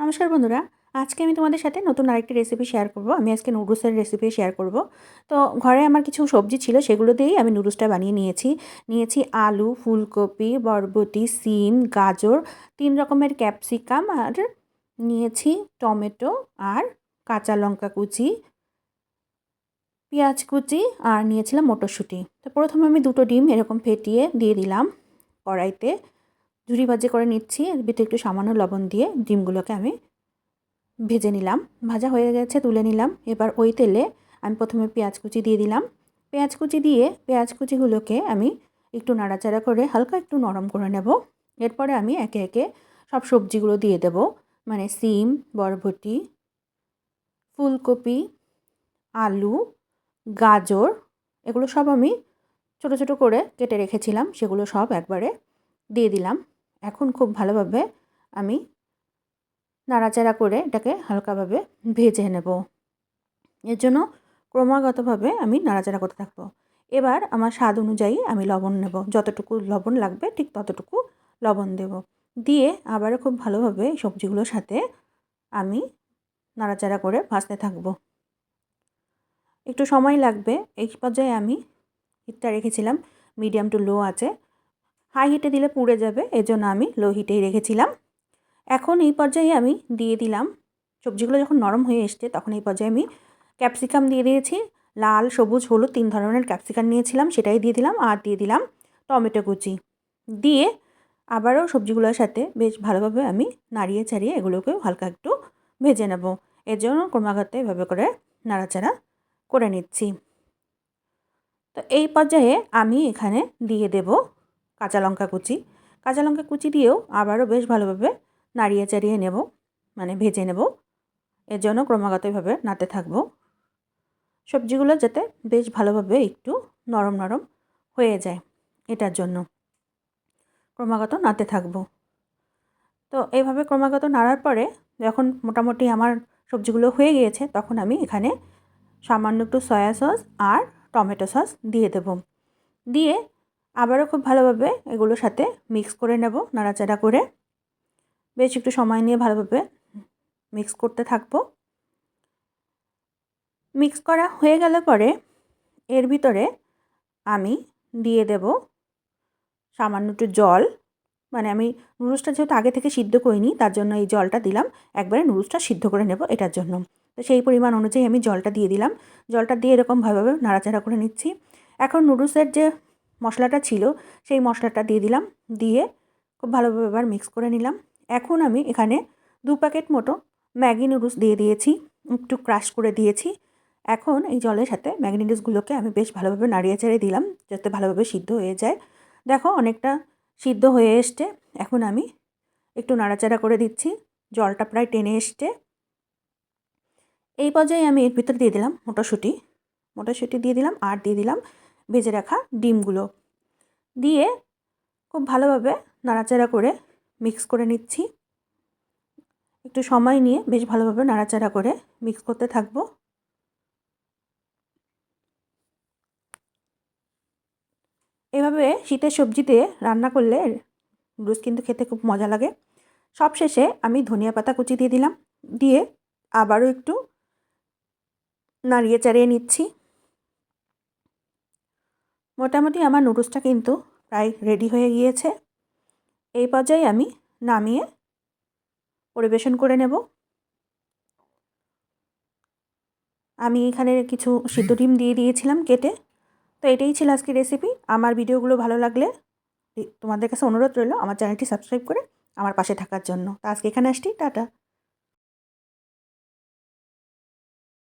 নমস্কার বন্ধুরা, আজকে আমি তোমাদের সাথে নতুন আরেকটি রেসিপি শেয়ার করব। আমি আজকে নুডলসের রেসিপি শেয়ার করব। তো ঘরে আমার কিছু সবজি ছিল, সেগুলো দিয়েই আমি নুডলসটা বানিয়ে নিয়েছি। নিয়েছি আলু, ফুলকপি, বরবটি, সিম, গাজর, তিন রকমের ক্যাপসিকাম আর নিয়েছি টমেটো আর কাঁচা লঙ্কা কুচি, পেঁয়াজ কুচি আর নিয়েছিলাম মটরশুঁটি। তো প্রথমে আমি দুটো ডিম এরকম ফেটিয়ে দিয়ে দিলাম কড়াইতে। ঝুরি ভাজি করে নিচ্ছি, এর ভিতরে একটু সামান্য লবণ দিয়ে ডিমগুলোকে আমি ভেজে নিলাম। ভাজা হয়ে গেছে, তুলে নিলাম। এবার ওই তেলে আমি প্রথমে পেঁয়াজ কুচি দিয়ে দিলাম। পেঁয়াজ কুচি দিয়ে পেঁয়াজ কুচিগুলোকে আমি একটু নাড়াচাড়া করে হালকা একটু নরম করে নেব। এরপরে আমি একে একে সব সবজিগুলো দিয়ে দেব। মানে সিম, বরবটি, ফুলকপি, আলু, গাজর, এগুলো সব আমি ছোট ছোট করে কেটে রেখেছিলাম, সেগুলো সব একবারে দিয়ে দিলাম। এখন খুব ভালোভাবে আমি নাড়াচাড়া করে এটাকে হালকাভাবে ভেজে নেব। এর জন্য ক্রমাগতভাবে আমি নাড়াচাড়া করতে থাকব। এবার আমার স্বাদ অনুযায়ী আমি লবণ নেব। যতটুকু লবণ লাগবে ঠিক ততটুকু লবণ দেব। দিয়ে আবারও খুব ভালোভাবে সবজিগুলোর সাথে আমি নাড়াচাড়া করে ভাজতে থাকব। একটু সময় লাগবে। এই পর্যায়ে আমি হিটটা রেখেছিলাম। মিডিয়াম টু লো আছে। হাই হিটে দিলে পুড়ে যাবে, এজন্য আমি লো হিটেই রেখেছিলাম। এখন এই পর্যায়ে আমি দিয়ে দিলাম, সবজিগুলো যখন নরম হয়ে এসছে, তখন এই পর্যায়ে আমি ক্যাপসিকাম দিয়ে দিয়েছি। লাল, সবুজ, হলুদ তিন ধরনের ক্যাপসিকাম নিয়েছিলাম, সেটাই দিয়ে দিলাম আর দিয়ে দিলাম টমেটো কুচি। দিয়ে আবারও সবজিগুলোর সাথে বেশ ভালোভাবে আমি নাড়িয়ে চাড়িয়ে এগুলোকেও হালকা একটু ভেজে নেব। এর জন্য ক্রমাগত এভাবে করে নাড়াচাড়া করে নিচ্ছি। তো এই পর্যায়ে আমি এখানে দিয়ে দেব কাঁচা লঙ্কা কুচি। কাঁচা লঙ্কা কুচি দিয়েও আবারও বেশ ভালোভাবে নাড়িয়ে চাড়িয়ে নেব মানে ভেজে নেব। এর জন্য ক্রমাগতভাবে নাড়তে থাকব। সবজিগুলো যাতে বেশ ভালোভাবে একটু নরম নরম হয়ে যায় এটার জন্য। ক্রমাগত নাড়তে থাকব। তো এইভাবে ক্রমাগত নাড়ার পরে যখন মোটামুটি আমার সবজিগুলো হয়ে গিয়েছে, তখন আমি এখানে সামান্য একটু সয়া সস আর টমেটো সস দিয়ে দেব। দিয়ে আবারও খুব ভালোভাবে এগুলোর সাথে মিক্স করে নেব, নাড়াচাড়া করে। বেশ একটু সময় নিয়ে ভালোভাবে মিক্স করতে থাকব। মিক্স করা হয়ে গেলে পরে এর ভিতরে আমি দিয়ে দেব সামান্য একটু জল। মানে আমি নুডলসটা যেহেতু আগে থেকে সিদ্ধ করিনি, তার জন্য এই জলটা দিলাম। একবারে নুডলসটা সিদ্ধ করে নেব এটার জন্য। তো সেই পরিমাণ অনুযায়ী আমি জলটা দিয়ে দিলাম। জলটা দিয়ে এরকম ভালোভাবে নাড়াচাড়া করে নিচ্ছি। এখন নুডলসের যে মশলাটা ছিল, সেই মশলাটা দিয়ে দিলাম, দিয়ে খুব ভালোভাবে এবার মিক্স করে নিলাম। এখন আমি এখানে দু প্যাকেট মতো ম্যাগি নুডলস দিয়ে দিয়েছি, একটু ক্রাশ করে দিয়েছি। এখন এই জলের সাথে ম্যাগি নুডলসগুলোকে আমি বেশ ভালোভাবে নাড়িয়ে চাড়িয়ে দিলাম, যাতে ভালোভাবে সিদ্ধ হয়ে যায়। দেখো অনেকটা সিদ্ধ হয়ে এসছে, এখন আমি একটু নাড়াচাড়া করে দিচ্ছি, জলটা প্রায় টেনে এসছে। এই পর্যায়ে আমি এর ভিতরে দিয়ে দিলাম মটরশুঁটি মটরশুঁটি দিয়ে দিলাম আর দিয়ে দিলাম ভেজে রাখা ডিমগুলো। দিয়ে খুব ভালোভাবে নাড়াচাড়া করে মিক্স করে নিচ্ছি। একটু সময় নিয়ে বেশ ভালোভাবে নাড়াচাড়া করে মিক্স করতে থাকব। এভাবে শীতের সবজিতে রান্না করলে রুস কিন্তু খেতে খুব মজা লাগে। সব শেষে আমি ধনিয়া পাতা কুচি দিয়ে দিলাম। দিয়ে আবারও একটু নাড়িয়ে চাড়িয়ে নিচ্ছি। মোটামুটি আমার নুডলসটা কিন্তু প্রায় রেডি হয়ে গিয়েছে। এই পর্যায়ে আমি নামিয়ে পরিবেশন করে নেব। আমি এখানে কিছু সিদ্ধ ডিম দিয়ে দিয়েছিলাম কেটে। তো এটাই ছিল আজকে রেসিপি আমার ভিডিওগুলো ভালো লাগলে তোমাদের কাছে অনুরোধ রইল আমার চ্যানেলটি সাবস্ক্রাইব করে আমার পাশে থাকার জন্য। তো আজকে এখানে আসছি। টাটা।